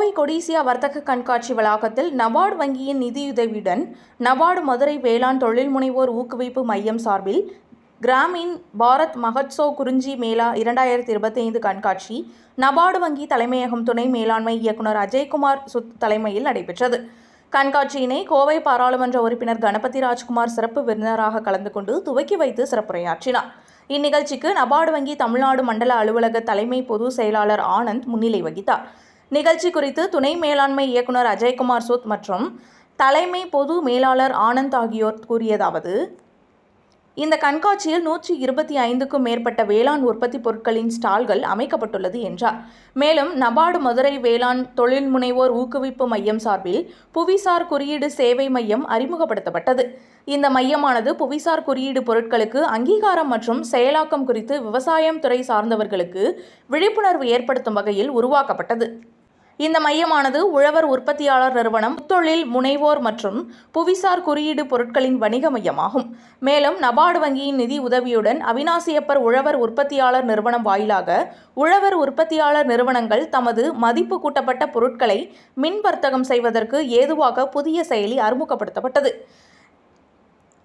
கோவை கொடிசியா வர்த்தக கண்காட்சி வளாகத்தில் நபார்டு வங்கியின் நிதியுதவியுடன் நபார்டு மதுரை வேளாண் தொழில் முனைவோர் ஊக்குவிப்பு மையம் சார்பில் கிராமின் பாரத் மகத்சோ குறிஞ்சி மேளா இரண்டாயிரத்தி இருபத்தி ஐந்து கண்காட்சி நபார்டு வங்கி தலைமையகம் துணை மேலாண்மை இயக்குனர் அஜய்குமார் சுத் தலைமையில் நடைபெற்றது. கண்காட்சியினை கோவை பாராளுமன்ற உறுப்பினர் கணபதி ராஜ்குமார் சிறப்பு விருந்தினராக கலந்து கொண்டு துவக்கி வைத்து சிறப்புரையாற்றினார். இந்நிகழ்ச்சிக்கு நபார்டு வங்கி தமிழ்நாடு மண்டல அலுவலக தலைமை பொதுச் செயலாளர் ஆனந்த் முன்னிலை வகித்தார். நிகழ்ச்சி குறித்து துணை மேலாண்மை இயக்குனர் அஜய்குமார் சூத் மற்றும் தலைமை பொது மேலாளர் ஆனந்த் ஆகியோர் கூறியதாவது. இந்த கண்காட்சியில் நூற்றி இருபத்தி ஐந்துக்கும் மேற்பட்ட வேளாண் உற்பத்தி பொருட்களின் ஸ்டால்கள் அமைக்கப்பட்டுள்ளது என்றார். மேலும் நபார்டு மதுரை வேளாண் தொழில் முனைவோர் ஊக்குவிப்பு மையம் சார்பில் புவிசார் குறியீடு சேவை மையம் அறிமுகப்படுத்தப்பட்டது. இந்த மையமானது புவிசார் குறியீடு பொருட்களுக்கு அங்கீகாரம் மற்றும் செயலாக்கம் குறித்து விவசாயம் துறை சார்ந்தவர்களுக்கு விழிப்புணர்வு ஏற்படுத்தும் வகையில் உருவாக்கப்பட்டது. இந்த மையமானது உழவர் உற்பத்தியாளர் நிறுவனம் புத்தொழில் முனைவோர் மற்றும் புவிசார் குறியீடு பொருட்களின் வணிக மையமாகும். மேலும் நபார்டு வங்கியின் நிதி உதவியுடன் அவினாசியப்பர் உழவர் உற்பத்தியாளர் நிறுவனம் வாயிலாக உழவர் உற்பத்தியாளர் நிறுவனங்கள் தமது மதிப்பு கூட்டப்பட்ட பொருட்களை மின் வர்த்தகம் செய்வதற்கு ஏதுவாக புதிய செயலி அறிமுகப்படுத்தப்பட்டது.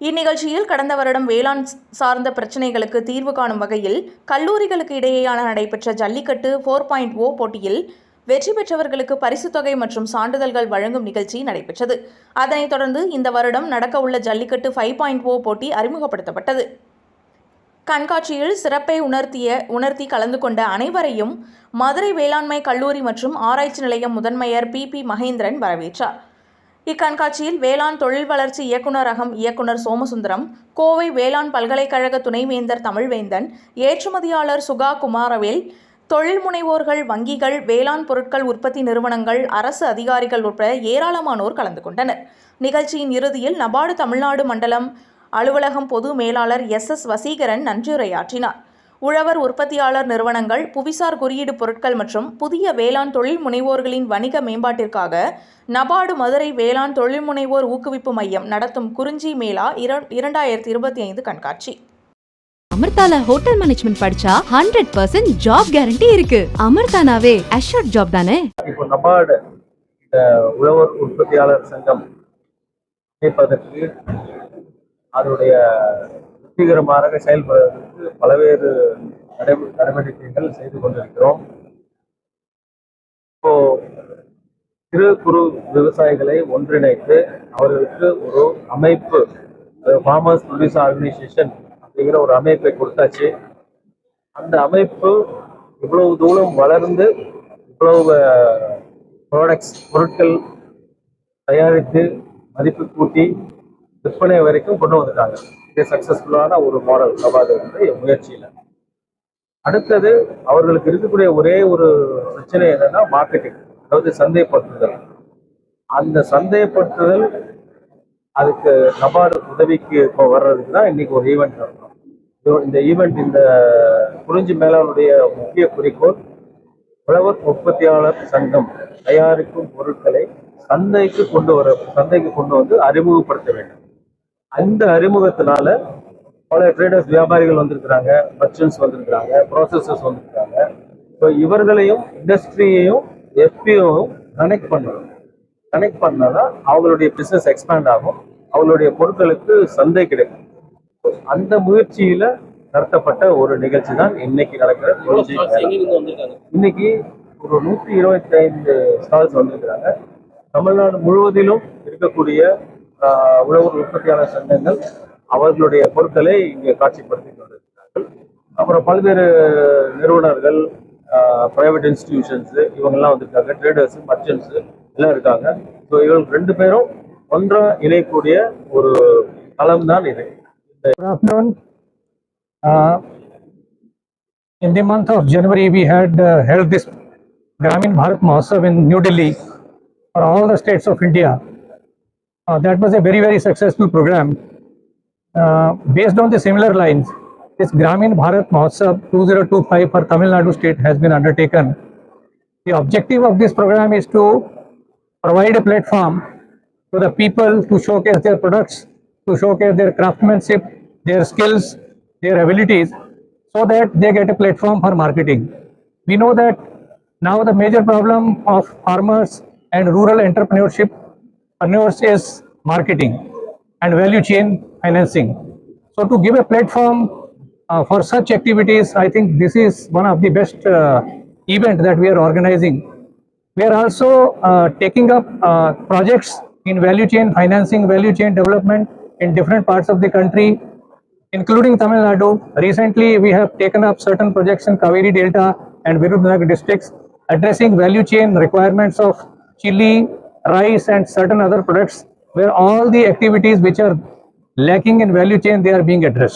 இந்நிகழ்ச்சியில் கடந்த வருடம் வேளாண் சார்ந்த பிரச்சினைகளுக்கு தீர்வு காணும் வகையில் கல்லூரிகளுக்கு இடையேயான நடைபெற்ற ஜல்லிக்கட்டு ஃபோர் பாயிண்ட் ஓ போட்டியில் வெற்றி பெற்றவர்களுக்கு பரிசுத் தொகை மற்றும் சான்றிதழ்கள் வழங்கும் நிகழ்ச்சி நடைபெற்றது. அதனைத் தொடர்ந்து இந்த வருடம் நடக்கவுள்ள ஜல்லிக்கட்டு ஃபைவ் பாயிண்ட் ஓ போட்டி அறிமுகப்படுத்தப்பட்டது. கண்காட்சியில் சிறப்பை உணர்த்திய உணர்த்தி கலந்து கொண்ட அனைவரையும் மதுரை வேளாண்மை கல்லூரி மற்றும் ஆராய்ச்சி நிலையம் முதன்மையர் பி. பி. மகேந்திரன் வரவேற்றார். இக்கண்காட்சியில் வேளாண் தொழில் வளர்ச்சி இயக்குநரகம் இயக்குனர் சோமசுந்தரம் கோவை வேளாண் பல்கலைக்கழக துணைவேந்தர் தமிழ்வேந்தன் ஏற்றுமதியாளர் சுகா குமாரவேல் தொழில் முனைவோர்கள் வங்கிகள் வேளாண் பொருட்கள் உற்பத்தி நிறுவனங்கள் அரசு அதிகாரிகள் உட்பட ஏராளமானோர் கலந்து கொண்டனர். நிகழ்ச்சியின் இறுதியில் நபார்டு தமிழ்நாடு மண்டலம் அலுவலகம் பொது மேலாளர் எஸ். எஸ். வசீகரன் நன்றியுரையாற்றினார். உழவர் உற்பத்தியாளர் நிறுவனங்கள் புவிசார் குறியீடு பொருட்கள் மற்றும் புதிய வேளாண் தொழில் முனைவோர்களின் வணிக மேம்பாட்டிற்காக நபார்டு மதுரை வேளாண் தொழில் முனைவோர் ஊக்குவிப்பு மையம் நடத்தும் குறிஞ்சி மேளா இரண்டாயிரத்தி இருபத்தி ஐந்து கண்காட்சி. அமிர்தால ஹோட்டல் மேனேஜ்மெண்ட் படிச்சா ஹண்ட்ரட் பர்சன்ட் ஜாப் கேரண்டி இருக்கு. அமிர்தானாவே அஷூர்ட் ஜாப் தானே? இப்போ நபார்டு இந்த உழவர் உற்பத்தியாளர் சங்கம் இணைப்பதற்கு அதனுடைய வெற்றிகரமாக செயல்படுவதற்கு பல்வேறு நடவடிக்கைகள் செய்து கொண்டிருக்கிறோம். இப்போ சிறு குறு விவசாயிகளை ஒன்றிணைத்து அவர்களுக்கு ஒரு அமைப்பு ஃபார்மர்ஸ் ப்ரொடியூசர் ஆர்கனைசேஷன் அப்படிங்கிற ஒரு அமைப்பை கொடுத்தாச்சு. அந்த அமைப்பு இவ்வளவு தூரம் வளர்ந்து இவ்வளவு ப்ராடக்ட்ஸ் பொருட்கள் தயாரித்து மதிப்பு கூட்டி விற்பனை வரைக்கும் கொண்டு வந்துட்டாங்க. இது சக்சஸ்ஃபுல்லான ஒரு மாடல் நபார்டு முயற்சியில். அடுத்தது அவர்களுக்கு இருக்கக்கூடிய ஒரே ஒரு பிரச்சனை என்னன்னா மார்க்கெட்டிங் அதாவது சந்தைப்படுத்துதல். அந்த சந்தைப்படுத்துதல் அதுக்கு நபார்டு உதவிக்கு இப்போ வர்றதுக்கு தான் இன்னைக்கு ஒரு ஈவெண்ட் நடக்கும். இந்த ஈவெண்ட் இந்த குறிஞ்சி மேலானுடைய முக்கிய குறிக்கோள் உழவர் உற்பத்தியாளர் சங்கம் தயாரிக்கும் பொருட்களை சந்தைக்கு கொண்டு வர சந்தைக்கு கொண்டு வந்து அறிமுகப்படுத்த வேண்டும். அந்த அறிமுகத்தினால பல ட்ரேடர்ஸ் வியாபாரிகள் வந்திருக்கிறாங்க மர்ச்சன்ஸ் வந்திருக்கிறாங்க ப்ராசஸர்ஸ் வந்திருக்கிறாங்க. ஸோ இவர்களையும் இண்டஸ்ட்ரியையும் எஃபியும் கனெக்ட் பண்ணணும். கனெக்ட் பண்ணாதான் அவங்களுடைய பிஸ்னஸ் எக்ஸ்பேண்ட் ஆகும். அவங்களுடைய பொருட்களுக்கு சந்தை கிடைக்கும். அந்த முயற்சியில நடத்தப்பட்ட ஒரு நிகழ்ச்சி தான் இன்னைக்கு நடக்கிற. இன்னைக்கு ஒரு நூத்தி இருபத்தி ஐந்து ஸ்டால்ஸ் வந்திருக்கிறாங்க. தமிழ்நாடு முழுவதிலும் இருக்கக்கூடிய உழவர் உற்பத்தியாளர் சங்கங்கள் அவர்களுடைய பொருட்களை இங்கே காட்சிப்படுத்தி கொண்டிருக்கிறார்கள். அப்புறம் பல்வேறு நிறுவனர்கள் பிரைவேட் இன்ஸ்டிடியூஷன்ஸ் இவங்கெல்லாம் வந்திருக்காங்க. ட்ரேடர்ஸ் மர்ச்சன்ட்ஸ் எல்லாம் இருக்காங்க. ஸோ இவங்க ரெண்டு பேரும் ஒன்றா இணையக்கூடிய ஒரு களம் தான் இது. Good afternoon. Uh, In the month of January, we had uh, held this Gramin Bharat Mahotsav in New Delhi for all the states of India. Uh, That was a very, very successful program. Uh, Based on the similar lines, this Gramin Bharat Mahotsav 2025 for Tamil Nadu state has been undertaken. The objective of this program is to provide a platform to the people to showcase their products, to showcase their craftsmanship, their skills, their abilities, so that they get a platform for marketing. We know that Now the major problem of farmers and rural entrepreneurship entrepreneurs is marketing and value chain financing. So to give a platform uh, for such activities, I think this is one of the best uh, event that we are organizing. We are also uh, taking up uh, projects in value chain financing, value chain development in different parts of the country, including Tamil Nadu. Recently, we have taken up certain projects in Kaveri Delta and Virudhunagar districts addressing value chain requirements of chili, rice, and certain other products where all the activities which are lacking in value chain they are being addressed.